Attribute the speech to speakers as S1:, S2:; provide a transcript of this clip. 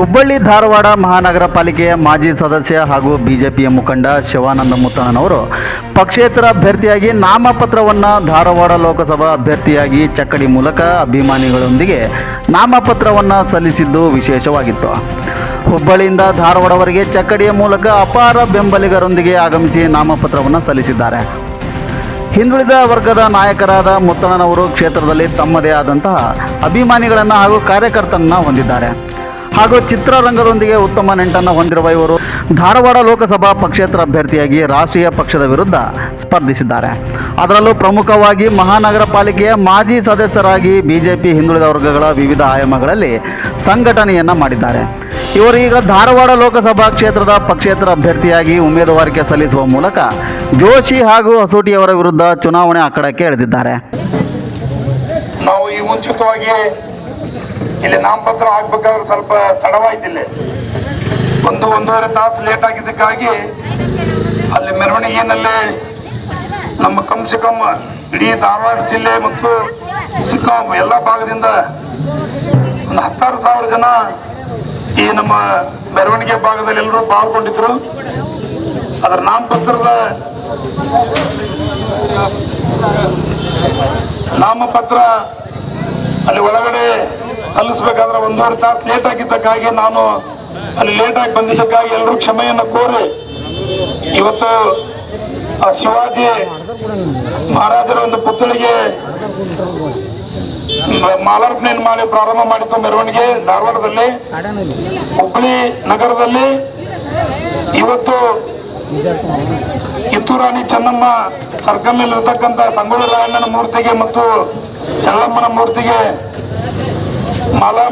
S1: ಹುಬ್ಬಳ್ಳಿ ಧಾರವಾಡ ಮಹಾನಗರ ಪಾಲಿಕೆಯ ಮಾಜಿ ಸದಸ್ಯ ಹಾಗೂ ಬಿಜೆಪಿಯ ಮುಖಂಡ ಶಿವಾನಂದ ಮುತ್ತಣ್ಣನವರು ಪಕ್ಷೇತರ ಅಭ್ಯರ್ಥಿಯಾಗಿ ನಾಮಪತ್ರವನ್ನು ಧಾರವಾಡ ಲೋಕಸಭಾ ಅಭ್ಯರ್ಥಿಯಾಗಿ ಚಕ್ಕಡಿ ಮೂಲಕ ಅಭಿಮಾನಿಗಳೊಂದಿಗೆ ನಾಮಪತ್ರವನ್ನು ಸಲ್ಲಿಸಿದ್ದು ವಿಶೇಷವಾಗಿತ್ತು. ಹುಬ್ಬಳ್ಳಿಯಿಂದ ಧಾರವಾಡವರೆಗೆ ಚಕ್ಕಡಿಯ ಮೂಲಕ ಅಪಾರ ಬೆಂಬಲಿಗರೊಂದಿಗೆ ಆಗಮಿಸಿ ನಾಮಪತ್ರವನ್ನು ಸಲ್ಲಿಸಿದ್ದಾರೆ. ಹಿಂದುಳಿದ ವರ್ಗದ ನಾಯಕರಾದ ಮುತ್ತಣ್ಣನವರು ಕ್ಷೇತ್ರದಲ್ಲಿ ತಮ್ಮದೇ ಆದಂತಹ ಅಭಿಮಾನಿಗಳನ್ನು ಹಾಗೂ ಕಾರ್ಯಕರ್ತರನ್ನ ಹೊಂದಿದ್ದಾರೆ. ಹಾಗೂ ಚಿತ್ರರಂಗದೊಂದಿಗೆ ಉತ್ತಮ ನೆಂಟನ್ನು ಹೊಂದಿರುವ ಇವರು ಧಾರವಾಡ ಲೋಕಸಭಾ ಪಕ್ಷೇತರ ಅಭ್ಯರ್ಥಿಯಾಗಿ ರಾಷ್ಟ್ರೀಯ ಪಕ್ಷದ ವಿರುದ್ಧ ಸ್ಪರ್ಧಿಸಿದ್ದಾರೆ. ಅದರಲ್ಲೂ ಪ್ರಮುಖವಾಗಿ ಮಹಾನಗರ ಪಾಲಿಕೆಯ ಮಾಜಿ ಸದಸ್ಯರಾಗಿ ಬಿಜೆಪಿ ಹಿಂದುಳಿದ ವರ್ಗಗಳ ವಿವಿಧ ಆಯಾಮಗಳಲ್ಲಿ ಸಂಘಟನೆಯನ್ನು ಮಾಡಿದ್ದಾರೆ. ಇವರು ಈಗ ಧಾರವಾಡ ಲೋಕಸಭಾ ಕ್ಷೇತ್ರದ ಪಕ್ಷೇತರ ಅಭ್ಯರ್ಥಿಯಾಗಿ ಉಮೇದುವಾರಿಕೆ ಸಲ್ಲಿಸುವ ಮೂಲಕ ಜೋಶಿ ಹಾಗೂ ಹಸೋಟಿಯವರ ವಿರುದ್ಧ ಚುನಾವಣೆ ಅಖಾಡಕ್ಕೆ ಎಳೆದಿದ್ದಾರೆ.
S2: ನಾವು ಈ ಮುಂಚಿತವಾಗಿ ಇಲ್ಲಿ ನಾಮಪತ್ರ ಹಾಕ್ಬೇಕಾದ್ರೆ ಸ್ವಲ್ಪ ತಡವಾಯ್ತು ಇಲ್ಲಿ ಒಂದು ಒಂದೂವರೆ ತಾಸು ಲೇಟ್ ಆಗಿದ್ದಕ್ಕಾಗಿ ಅಲ್ಲಿ ಮೆರವಣಿಗೆಯಲ್ಲಿ ನಮ್ಮ ಕಮ್ಸೆ ಕಮ್ ಇಡೀ ಧಾರವಾಡ ಜಿಲ್ಲೆ ಮತ್ತು ಸಿಕ್ಕಾಂ ಎಲ್ಲ ಭಾಗದಿಂದ ಒಂದು ಹತ್ತಾರು ಸಾವಿರ ಜನ ಈ ನಮ್ಮ ಮೆರವಣಿಗೆ ಭಾಗದಲ್ಲಿ ಎಲ್ಲರೂ ಪಾಲ್ಗೊಂಡಿದ್ರು. ಅದರ ನಾಮಪತ್ರದ ನಾಮಪತ್ರ ಅಲ್ಲಿ ಒಳಗಡೆ ಸಲ್ಲಿಸಬೇಕಾದ್ರೆ ಒಂದೂವರೆ ತಾಸು ಲೇಟ್ ಆಗಿದ್ದಕ್ಕಾಗಿ ನಾನು ಅಲ್ಲಿ ಲೇಟ್ ಆಗಿ ಬಂದಿದ್ದಕ್ಕಾಗಿ ಎಲ್ಲರೂ ಕ್ಷಮೆಯನ್ನು ಕೋರಿ ಇವತ್ತು ಆ ಶಿವಾಜಿ ಮಹಾರಾಜರ ಒಂದು ಪುತ್ಥಳಿಗೆ ಮಾಲಾರ್ಪಣೆ ಮಾಡಿ ಪ್ರಾರಂಭ ಮಾಡಿದ್ದ ಮೆರವಣಿಗೆ ಧಾರವಾಡದಲ್ಲಿ ಹುಬ್ಬಳ್ಳಿ ನಗರದಲ್ಲಿ. ಇವತ್ತು ಕಿತ್ತೂರಾಣಿ ಚೆನ್ನಮ್ಮ ಸರ್ಕಲ್ ಇರತಕ್ಕಂತ ಸಂಗೊಳ್ಳಿ ರಾಯಣ್ಣನ ಮೂರ್ತಿಗೆ ಮತ್ತು ಚೆನ್ನಮ್ಮನ ಮೂರ್ತಿಗೆ মালা